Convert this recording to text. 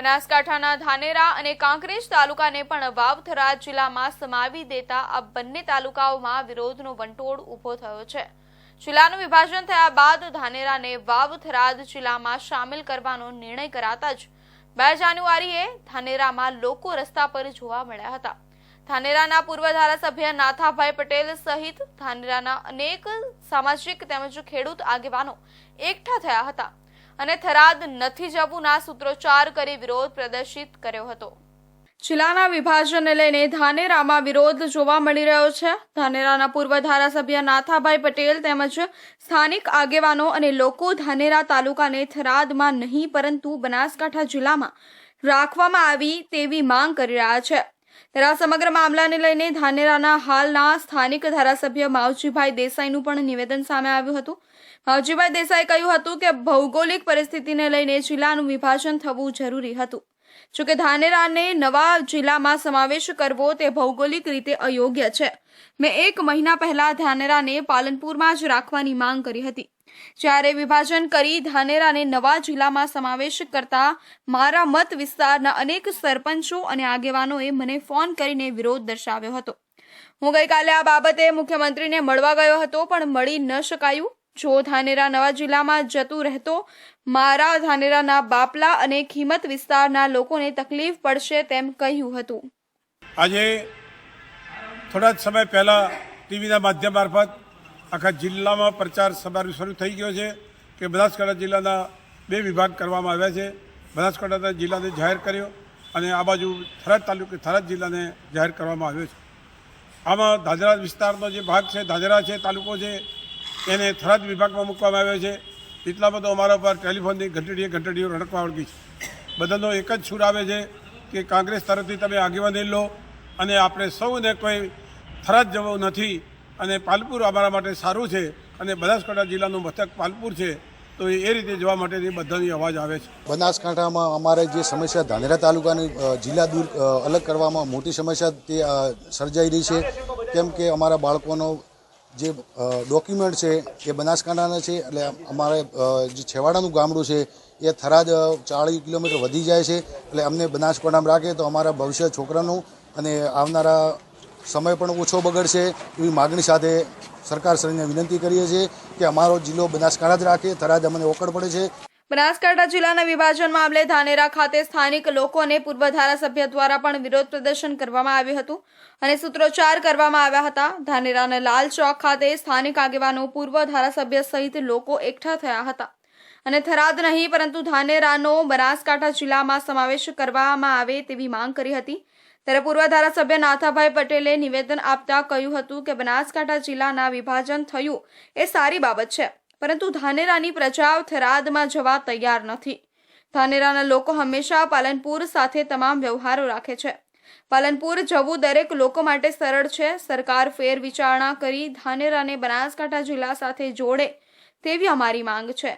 બનાસકાંઠાના ધાનેરા અને કાંકરેજ તાલુકાને પણ વાવથરા જિલ્લામાં સમાવી દેતા આ બંને તાલુકાઓમાં વિરોધનો વંટોળ ઊભો થયો છે. જિલ્લાનું વિભાજન થયા બાદ ધાનેરાને વાવથરાદ જિલ્લામાં સામેલ કરવાનો નિર્ણય કરાતા જ બે જાન્યુઆરીએ ધાનેરામાં લોકો રસ્તા પર જોવા મળ્યા હતા. ધાનેરાના પૂર્વ ધારાસભ્ય નાથાભાઈ પટેલ સહિત ધાનેરાના અનેક સામાજિક તેમજ ખેડૂત આગેવાનો એકઠા થયા હતા. અને થરાદ નથી જવુંના સૂત્રોચ્ચાર કરી વિરોધ પ્રદર્શિત કર્યો હતો. જિલ્લાના વિભાજનને લઈને ધાનેરામાં વિરોધ જોવા મળી રહ્યો છે. ધાનેરાના પૂર્વ ધારાસભ્ય નાથાભાઈ પટેલ તેમજ સ્થાનિક આગેવાનો અને લોકો ધાનેરા તાલુકાને થરાદમાં નહીં, પરંતુ બનાસકાંઠા જિલ્લામાં રાખવામાં આવી તેવી માંગ કરી રહ્યા છે. ત્યારે આ સમગ્ર મામલાને લઈને ધાનેરાના હાલના સ્થાનિક ધારાસભ્ય માવજીભાઈ દેસાઈનું પણ નિવેદન સામે આવ્યું હતું. માવજીભાઈ દેસાઈ કહ્યું હતું કે ભૌગોલિક પરિસ્થિતિને લઈને જિલ્લાનું વિભાજન થવું જરૂરી હતું. જોકે ધાનેરાને નવા જિલ્લામાં સમાવેશ કરવો તે ભૌગોલિક રીતે અયોગ્ય છે. મેં એક મહિના પહેલા ધાનેરાને પાલનપુરમાં જ રાખવાની માંગ કરી હતી. જ્યારે વિભાજન કરી ધાનેરાને નવા જિલ્લામાં સમાવેશ કરતા મારા મત વિસ્તારના અનેક સરપંચો અને આગેવાનોએ મને ફોન કરીને વિરોધ દર્શાવ્યો હતો. હું ગઈકાલે આ બાબતે મુખ્યમંત્રીને મળવા ગયો હતો, પણ મળી ન શકાયું. જો ધાનેરા નવા જિલ્લામાં જતું રહેતો, મારા ધાનેરાના બાપલા અને ખીમત વિસ્તારના લોકોને તકલીફ પડશે તેમ કહ્યું હતું. આજે થોડા જ સમય પહેલાં ટીવીના માધ્યમ મારફત આખા જિલ્લામાં પ્રચાર સભાર શરૂ થઈ ગયો છે કે બનાસકાંઠા જિલ્લાના બે વિભાગ કરવામાં આવ્યા છે. બનાસકાંઠા જિલ્લાને જાહેર કર્યો અને આ બાજુ થરાદ તાલુકે થરાદ જિલ્લાને જાહેર કરવામાં આવ્યો છે. આમાં ધાજરા વિસ્તારનો જે ભાગ છે ધાજરા છે, તાલુકો છે એને થરાદ વિભાગમાં મૂકવામાં આવ્યો છે. એટલા બધો અમારા પર ટેલિફોનની ઘંટડીએ ઘંટડીઓ રણકવા વળગી છે. બધાનો એક જ સુર આવે છે કે કોંગ્રેસ તરફથી તમે આગેવાની લો અને આપણે સૌને કોઈ થરાદ જવું નથી અને પાલપુર અમારા માટે સારું છે અને બનાસકાંઠા જિલ્લાનું મથક પાલપુર છે, તો એ રીતે જવા માટેની બધાની અવાજ આવે છે. બનાસકાંઠામાં અમારે જે સમસ્યા ધાનેરા તાલુકાની જિલ્લા દૂર અલગ કરવામાં મોટી સમસ્યા તે સર્જાઈ રહી છે. કેમ કે અમારા બાળકોનો જે ડોક્યુમેન્ટ છે, એ બનાસકાંઠાના છે, એટલે અમારે જે છેવાડાનું ગામડું છે, એ થરાદ ચાળીસ કિલોમીટર વધી જાય છે, એટલે અમને બનાસકાંઠામાં રાખે તો અમારા ભવિષ્ય છોકરાનું અને આવનારા સમય પણ ઓછો બગડશે એવી માગણી સાથે સરકારશ્રીને વિનંતી કરીએ છીએ કે અમારો જિલ્લો બનાસકાંઠા જ રાખે, થરાદ અમને ઓકળ પડે છે. બનાસકાંઠા જિલ્લાના વિભાજન મામલે ધાનેરા ખાતે સ્થાનિક લોકો અને પૂર્વ ધારાસભ્ય દ્વારા પણ વિરોધ પ્રદર્શન કરવામાં આવ્યું હતું અને સૂત્રોચ્ચાર કરવામાં આવ્યા હતા. ધાનેરાના લાલ ચોક ખાતે સ્થાનિક આગેવાનો પૂર્વ ધારાસભ્ય સહિત લોકો એકઠા થયા હતા. અને થરાદ નહીં, પરંતુ ધાનેરાનો બનાસકાંઠા જિલ્લામાં સમાવેશ કરવામાં આવે તેવી માંગ કરી હતી. ત્યારે પૂર્વ ધારાસભ્ય નાથાભાઈ પટેલે નિવેદન આપતા કહ્યું હતું કે બનાસકાંઠા જિલ્લાના વિભાજન થયું એ સારી બાબત છે. પરંતુ ધાનેરાની પ્રજા થરાદમાં જવા તૈયાર નથી. ધાનેરાના લોકો હંમેશા પાલનપુર સાથે તમામ વ્યવહારો રાખે છે. પાલનપુર જવું દરેક લોકો માટે સરળ છે. સરકાર ફેર વિચારણા કરી ધાનેરાને બનાસકાંઠા જિલ્લા સાથે જોડે તેવી અમારી માંગ છે.